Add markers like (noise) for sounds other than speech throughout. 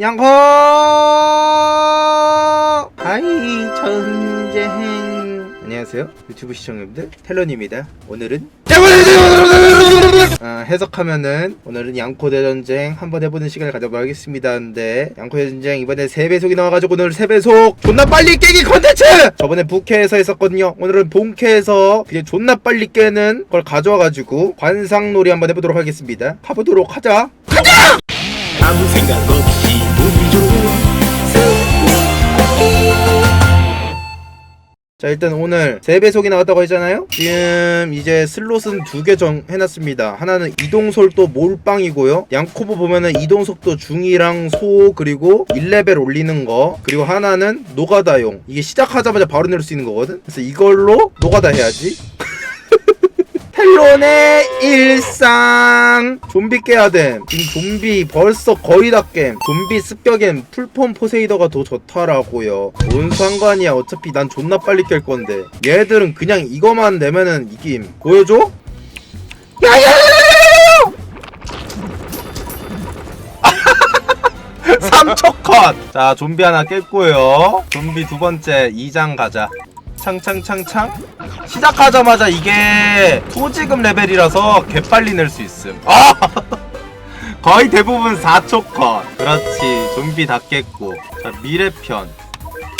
양호! 하이 전쟁 안녕하세요. 유튜브 시청자분들 텔런입니다. 오늘은 아, 해석하면은 오늘은 양코 대전쟁 한번 해보는 시간을 가져보도록 하겠습니다. 근데 양코 대전쟁 이번에 3배속이 나와가지고 오늘 3배속 존나 빨리 깨기 컨텐츠! 저번에 부캐에서 했었거든요. 오늘은 본캐에서 그냥 존나 빨리 깨는 걸 가져와가지고 관상놀이 한번 해보도록 하겠습니다. 가보도록 하자! 아무 생각 없이 자 일단 오늘 3배속이 나왔다고 했잖아요? 지금 이제 슬롯은 두 개 정 해놨습니다. 하나는 이동솔도 몰빵이고요. 양코브 보면은 이동속도 중이랑 소 그리고 1레벨 올리는 거. 그리고 하나는 노가다용. 이게 시작하자마자 바로 내릴 수 있는 거거든? 그래서 이걸로 노가다 해야지 (laughs) 텔론의 일상. 좀비 깨야 됨. 지금 좀비 벌써 거의 다겜 좀비 습격엔 풀폼 포세이더가 더 좋더라고요. 뭔 상관이야. 어차피 난 존나 빨리 깰 건데. 얘들은 그냥 이거만 내면은 이김. 보여줘? 야야야야야야 3초 컷! 자 좀비 하나 깼고요. 좀비 두 번째 2장 가자 창창창창 시작하자마자 이게 소지급 레벨이라서 개빨리 낼 수 있음 아! (laughs) 거의 대부분 4초 컷 그렇지 좀비 다 깼고 자 미래편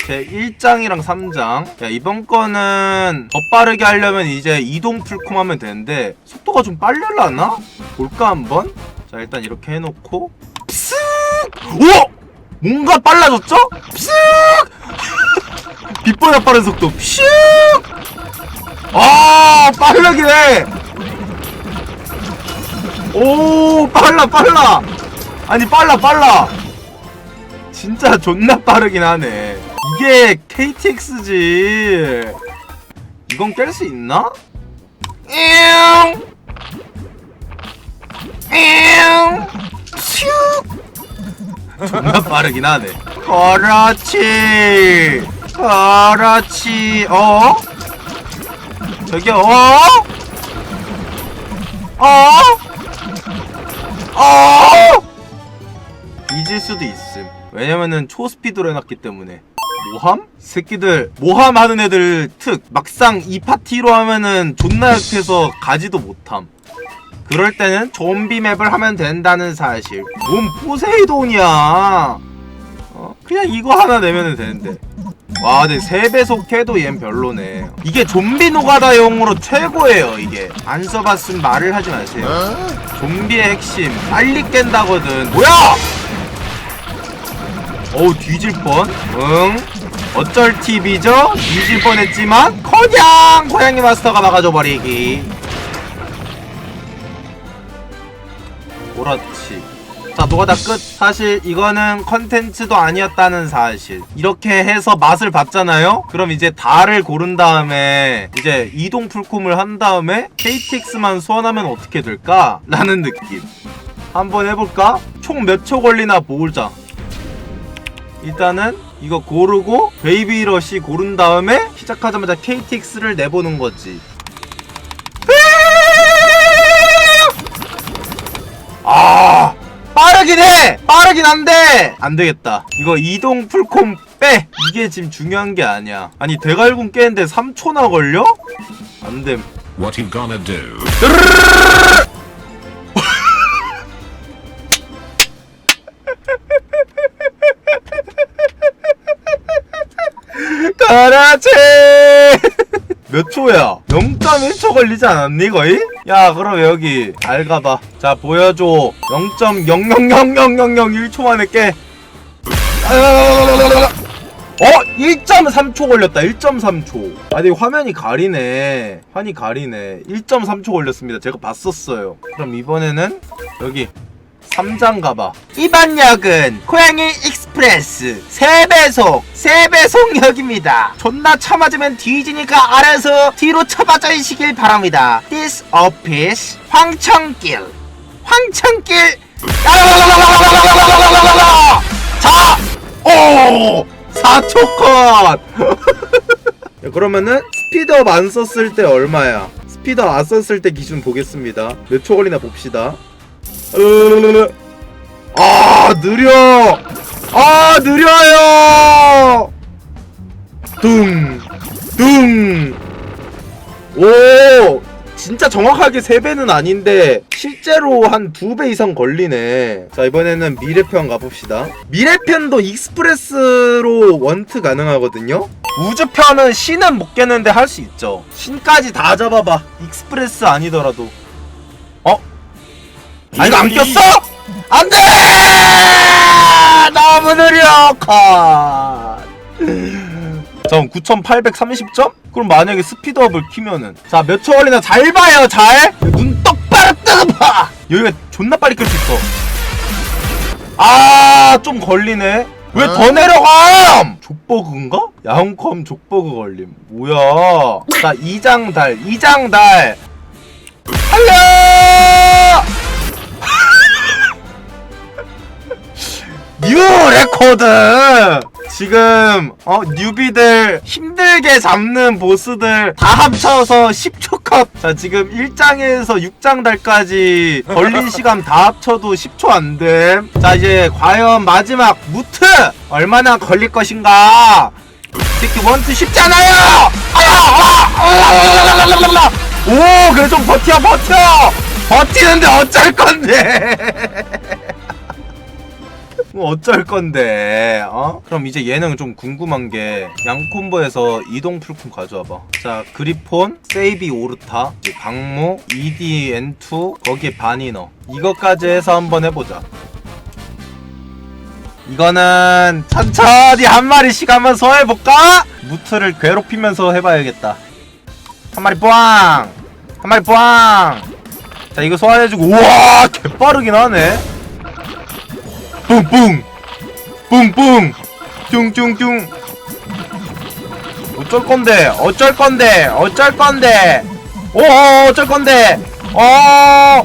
제 1장이랑 3장 야 이번 거는 더 빠르게 하려면 이제 이동 풀콤 하면 되는데 속도가 좀 빨려라나? 볼까 한번? 자 일단 이렇게 해놓고 푸쓱! 오! 뭔가 빨라졌죠? 푸쓱! 빛보다 빠른 속도 퓨! 아 빠르긴 해! 오 빨라 빨라! 아니 빨라 빨라! 진짜 존나 빠르긴 하네 이게 KTX지 이건 깰 수 있나? 잉! 잉! 퓨! 존나 빠르긴 하네 그렇지 그렇지 어? 저기요 어? 어? 어? 잊을 수도 있음 왜냐면은 초스피드로 해놨기 때문에 모함? 새끼들 모함 하는 애들 특 막상 이 파티로 하면은 존나 약해서 가지도 못함 그럴 때는 좀비 맵을 하면 된다는 사실 뭔 포세이돈이야 어? 그냥 이거 하나 내면 되는데 와 근데 3배속 해도 얜 별로네 이게 좀비 노가다용으로 최고예요 이게 안 써봤으면 말을 하지 마세요 좀비의 핵심 빨리 깬다거든 뭐야 어우 뒤질 뻔. 응. 어쩔 TV죠? 뒤질 뻔했지만 커녕 고양이 마스터가 막아줘 버리기. 옳았지. 자, 노가다 끝. 사실 이거는 컨텐츠도 아니었다는 사실. 이렇게 해서 맛을 봤잖아요? 그럼 이제 다를 고른 다음에 이제 이동 풀콤을 한 다음에 KTX만 소환하면 어떻게 될까? 라는 느낌. 한번 해볼까? 총 몇 초 걸리나 보자. 일단은 이거 고르고 베이비 러시 고른 다음에 시작하자마자 KTX를 내보는 거지. 아 빠르긴 해! 빠르긴 한데! 안 되겠다. 이거 이동 풀콤 빼! 이게 지금 중요한 게 아니야. 아니 대갈군 깨는데 3초나 걸려? 안 됨. What you gonna do? (laughs) 그렇지 몇 초야? 0.1초 걸리지 않았니 거의? 야 그럼 여기 잘 가봐. 자 보여줘. 0.0000001초 만에 깨. 어? 1.3초 걸렸다. 1.3초. 아니 화면이 가리네. 환이 가리네. 1.3초 걸렸습니다. 제가 봤었어요. 그럼 이번에는 여기 3장 가봐. 이번 역은 고양이 익스 프레스 3배속 3배속역입니다 존나 쳐맞으면 뒤지니까 알아서 뒤로 쳐맞아주시길 바랍니다 This office 황청길 황청길 (laughs) 자! 오! 4초 컷! 야, 그러면은 스피드업 안 썼을 때 얼마야? 스피드업 안 썼을 때 기준 보겠습니다 몇 초 걸리나 봅시다 으르르르르. 아 느려 아 느려요. 둥둥오 진짜 정확하게 3배는 아닌데 실제로 한 2배 이상 걸리네. 자 이번에는 미래편 가봅시다. 미래편도 익스프레스로 원트 가능하거든요. 우주편은 신은 못 깨는데 할 수 있죠. 신까지 다 잡아봐. 익스프레스 아니더라도. 어? 아 이거 안 꼈어? 안돼! 너무 느려 컷. 잠 9,830점? 그럼 만약에 스피드업을 키면은 자 몇 초 걸리나 잘 봐요 잘! 눈 똑바로 뜨봐! 여기가 존나 빨리 끌 수 있어 아 좀 걸리네 왜 더 내려감? 족버그인가? 야옹컴 족버그 걸림 뭐야 자 이장달 이장달 살려! 레코드! 지금 어 뉴비들 힘들게 잡는 보스들 다 합쳐서 10초 컷. 자 지금 1장에서 6장 달까지 걸린 시간 다 합쳐도 10초 안 됨. 자 이제 과연 마지막 무트 얼마나 걸릴 것인가? 새끼 원트 쉽잖아요. 아야! 아! 아! 오 그래 좀 버텨 버텨. 버티는데 어쩔 건데. 뭐 어쩔 건데 어? 그럼 이제 얘는 좀 궁금한 게 양콤보에서 이동 풀콤 가져와봐 자 그리폰, 세이비 오르타, 강모, EDN2 거기에 바니너 이것까지 해서 한번 해보자 이거는 천천히 한 마리씩 한번 소화해볼까? 무트를 괴롭히면서 해봐야겠다 한 마리 꽝! 한 마리 꽝! 자 이거 소환해주고 우와 개빠르긴 하네 뿡뿡. 뿡뿡. 뚱뚱뚱. 어쩔 건데 어쩔 건데 어쩔 건데. 오 어쩔 건데. 어어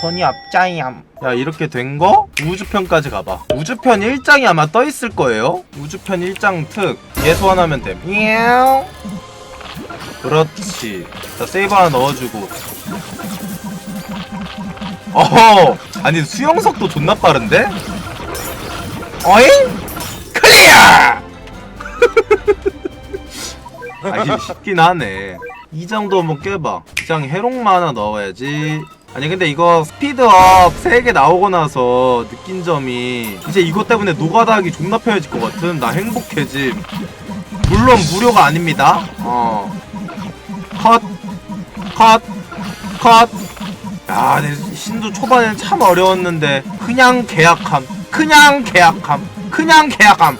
돈이 앞장이암. 야 이렇게 된 거? 우주편까지 가봐. 우주편 1장이 아마 떠 있을 거예요. 우주편 1장 특얘 소환하면 됨. 그렇지. 자 세이브 하나 넣어주고 어허 아니 수영석도 존나 빠른데? 어잉? 클리어! (laughs) 아니 쉽긴 하네. 이 정도 한번 깨봐. 이장 해롱마 하나 넣어야지. 아니 근데 이거 스피드업 3개 나오고 나서 느낀 점이 이제 이것 때문에 노가다 하기 존나 편해질 것 같은? 나 행복해짐. 물론 무료가 아닙니다. 어. 컷, 컷, 컷. 야, 내 신도 초반에는 참 어려웠는데 그냥 계약함, 그냥 계약함, 그냥 계약함.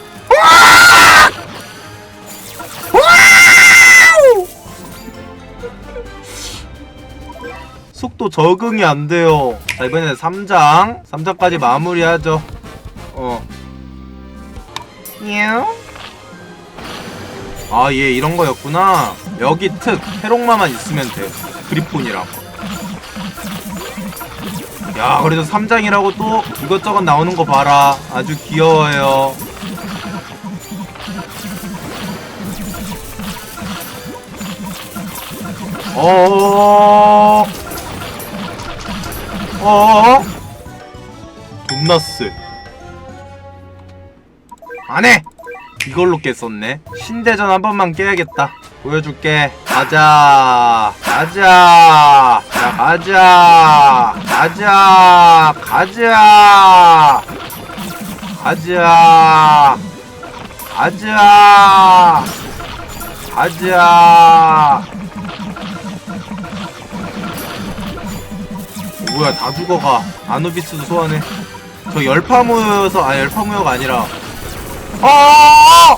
속도 적응이 안 돼요. 자, 이번에 3장. 3장까지 마무리하죠. 어. 냥. 아, 얘 이런 거였구나. 여기 특, 해롱마만 있으면 돼. 그리폰이랑. 야, 그래도 3장이라고 또 이것저것 나오는 거 봐라. 아주 귀여워요. 어어어어 어어 어어어 존나 쎄 안해! 이걸로 깼었네 신대전 한 번만 깨야겠다 보여줄게 가자. 가자. 자 가자. 가자. 가자. 가자. 가자. 가자. 뭐야 다 죽어가. 아누비스도 소환해. 저 열파무여서 아 열파무여가 아니라. 아!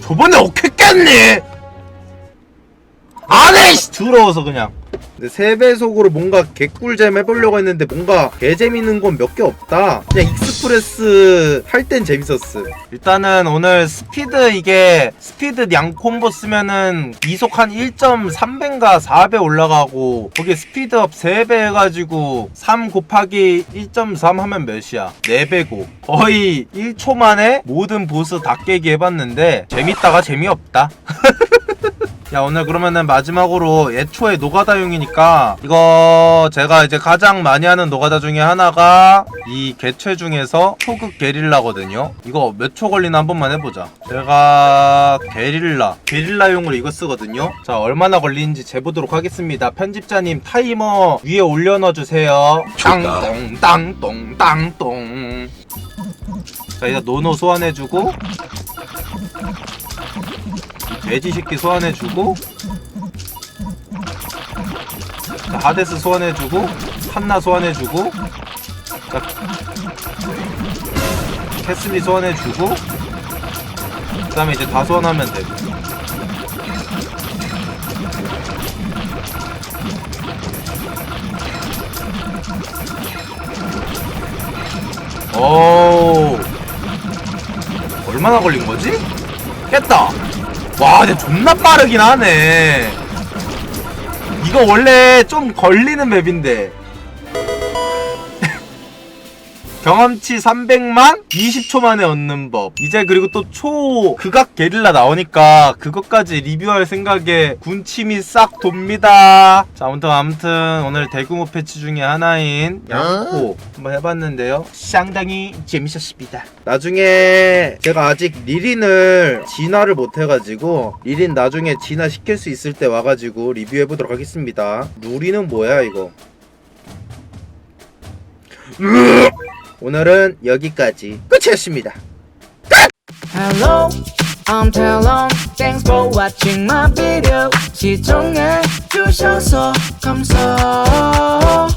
저번에 어떻게 깼니 안해 씨. 더러워서 그냥. 근데 세배속으로 뭔가 개꿀잼 해보려고 했는데 뭔가 개재밌는 건 몇 개 없다. 그냥 익스프레스 할 땐 재밌었음 일단은 오늘 스피드 이게 스피드 양 콤보 쓰면은 이속 한 1.3배인가 4배 올라가고 거기에 스피드업 3배 해가지고 3 곱하기 1.3 하면 몇이야? 4배고 거의 1초 만에 모든 보스 다 깨기 해봤는데 재밌다가 재미없다 (laughs) 야 오늘 그러면은 마지막으로 애초에 노가다용이니까 이거 제가 이제 가장 많이 하는 노가다 중에 하나가 이 개최 중에서 초극 게릴라거든요. 이거 몇 초 걸리나 한 번만 해보자. 제가 게릴라 게릴라용으로 이거 쓰거든요. 자 얼마나 걸리는지 재보도록 하겠습니다. 편집자님 타이머 위에 올려놔 주세요. 땅똥 땅똥 땅똥. 자 이제 노노 소환해주고 새끼 소환해주고 자, 하데스 소환해주고 한나 소환해주고 자, 캐슬리 소환해주고 그 다음에 이제 다 소환하면 되고 오 얼마나 걸린 거지? 깼다 와 근데 존나 빠르긴 하네. 이거 원래 좀 걸리는 맵인데 경험치 300만? 20초 만에 얻는 법. 이제 그리고 또 초 극악 게릴라 나오니까 그것까지 리뷰할 생각에 군침이 싹 돕니다. 자 아무튼 아무튼 오늘 대규모 패치 중에 하나인 양코 한번 해봤는데요. 상당히 재밌었습니다. 나중에 제가 아직 리린을 진화를 못해가지고 리린 나중에 진화 시킬 수 있을 때 와가지고 리뷰해보도록 하겠습니다. 누리는 뭐야 이거 오늘은 여기까지 끝이었습니다. Hello, I'm Talon. Thanks for watching my video. 시청해 주셔서 감사합니다.